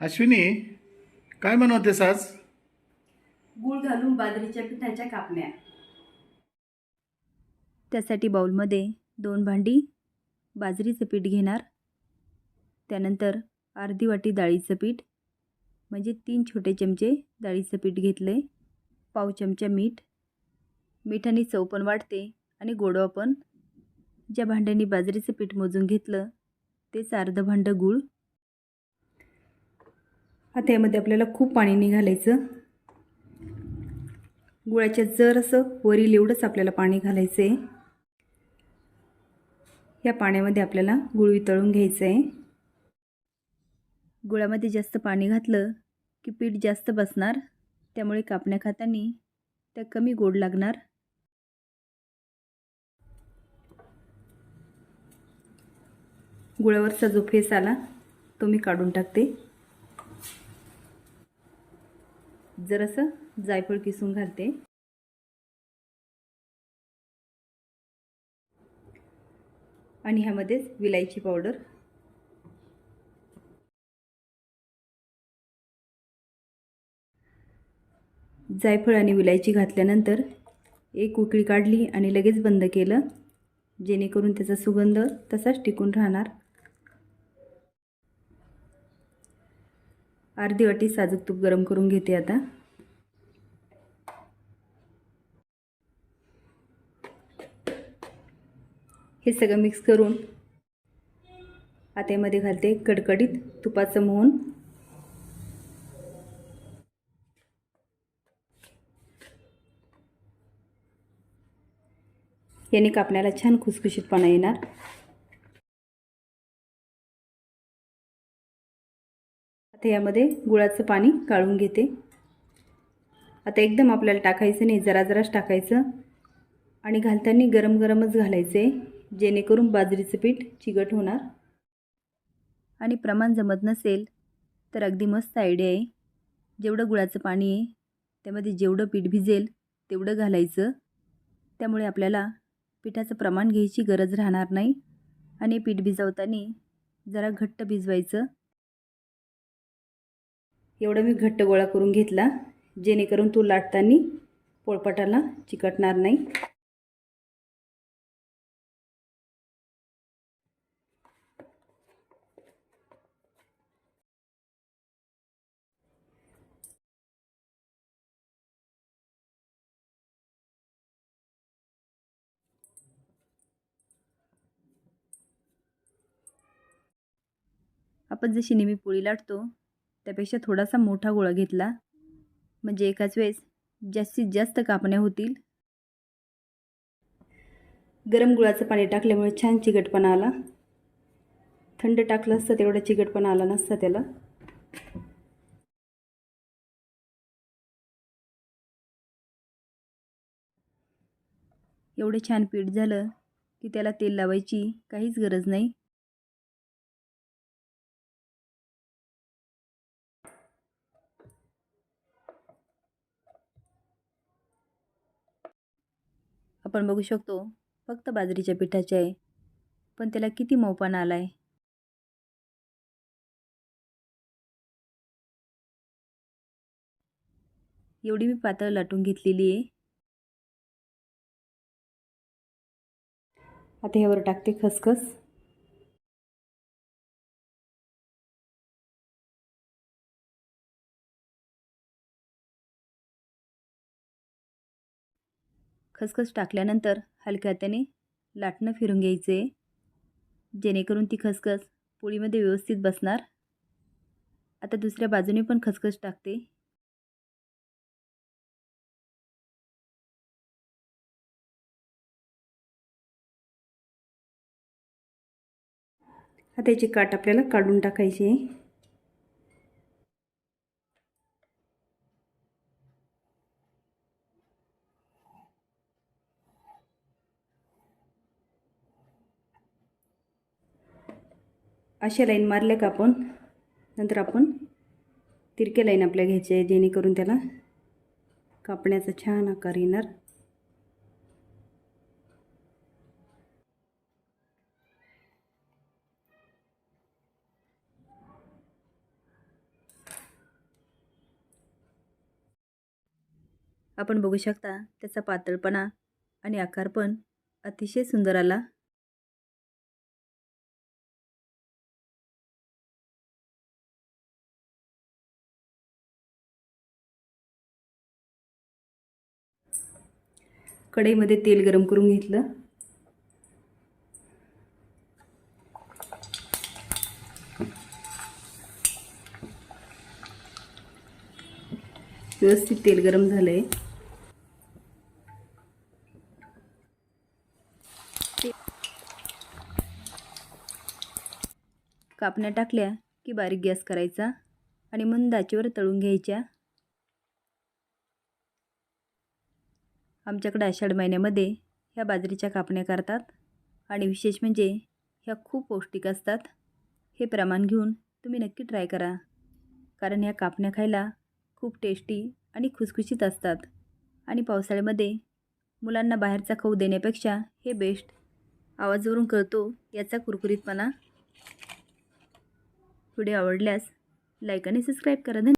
अश्विनी काय बनवतेस आज? गूळ घालून बाजरीच्या पिठाच्या कापण्या. त्यासाठी बाऊलमध्ये दोन भांडी बाजरीचं पीठ घेणार. त्यानंतर अर्धी वाटी डाळीचं पीठ म्हणजे तीन छोटे चमचे डाळीचं पीठ घेतलं. आहे पाव चमचा मीठ. मिठाने चव पण वाढते आणि गोडवा पण. ज्या भांड्याने बाजरीचं पीठ मोजून घेतलं तेच अर्धं भांडं गूळ. आता त्यामध्ये आपल्याला खूप पाणी निघालायचं. गुळाच्या जर असं वरील एवढंच आपल्याला पाणी घालायचं आहे या पाण्यामध्ये आपल्याला गुळ वितळून घ्यायचं आहे गुळामध्ये जास्त पाणी घातलं की पीठ जास्त बसणार त्यामुळे कापण्या खातानी त्या कमी गोड लागणार. गुळावरचा जो फेस आला तो मी काढून टाकते. जरासं जायफळ किसून घालते. आणि ह्यामध्येच विलायची पावडर जायफळ आणि विलायची घातल्यानंतर एक उकळी काढली आणि लगेच बंद केलं. जेणेकरून त्याचा सुगंध तसाच टिकून राहणार. अर्धी वाटी साजूक तूप गरम करून घेते आता. हे सगळं मिक्स करून आता यामध्ये घालते कडकडीत तुपाचं मोहन. याने कापण्याला छान खुसखुशीतपणा येणार. तर यामध्ये गुळाचं पाणी काढून घेते. आता एकदम आपल्याला टाकायचं नाही जरा जराच टाकायचं. आणि घालताना गरम गरमच घालायचं आहे जेणेकरून बाजरीचं पीठ चिकट होणार. आणि प्रमाण जमत नसेल तर अगदी मस्त आयडिया आहे. जेवढं गुळाचं पाणी आहे त्यामध्ये जेवढं पीठ भिजेल तेवढं घालायचं. त्यामुळे आपल्याला पिठाचं प्रमाण घ्यायची गरज राहणार नाही. आणि पीठ भिजवताना जरा घट्ट भिजवायचं. एवढं मी घट्ट गोळा करून घेतला जेणेकरून तो लाटताना पोळपाटाला चिकटणार नाही. आपण जशी नेहमी पोळी लाटतो त्यापेक्षा थोडासा मोठा गोळा घेतला. म्हणजे एकाच वेळेस जास्तीत जास्त कापण्या होतील. गरम गुळाचं पाणी टाकल्यामुळे छान चिकटपणा आला. थंड टाकलं असतं तेवढा चिकटपणा आला नसता त्याला. एवढं छान पीठ झालं की त्याला तेल लावायची काहीच गरज नाही. आपण बघू शकतो फक्त बाजरीच्या पिठाचे आहे. पण त्याला किती मऊपणा आला आहे एवढी मी पातळ लाटून घेतलेली आहे. आता ह्यावर टाकते खसखस. खसखस टाकल्यानंतर हलक्या हाताने लाटणं फिरून घ्यायचे. जेणेकरून ती खसखस पोळीमध्ये व्यवस्थित बसणार. आता दुसऱ्या बाजूने पण खसखस टाकते. आता याचे काट आपल्याला काढून टाकायचे. अशा लाईन मारल्या का आपण? नंतर आपण तिरके लाईन आपल्या घ्यायची आहे जेणेकरून त्याला कापण्याचा छान आकार येणार. आपण बघू शकता त्याचा पातळपणा आणि आकार पण अतिशय सुंदर आला. कढईमध्ये तेल गरम करून घेतलं. व्यवस्थित तेल गरम झालं आहे कापण्या टाकल्या की बारीक गॅस करायचा आणि मंद आचेवर तळून घ्यायच्या. आमच्याकडे आषाढ महिन्यामध्ये ह्या बाजरीच्या कापण्या करतात आणि विशेष म्हणजे ह्या खूप पौष्टिक असतात. हे प्रमाण घेऊन तुम्ही नक्की ट्राय करा. कारण ह्या कापण्या खायला खूप टेस्टी आणि खुसखुशीत असतात. आणि पावसाळ्यामध्ये मुलांना बाहेरचा खाऊ देण्यापेक्षा हे बेस्ट आवाजवरून कळतो याचा कुरकुरीतपणा. व्हिडिओ आवडल्यास लाईक आणि सबस्क्राईब करा. धन्यवाद.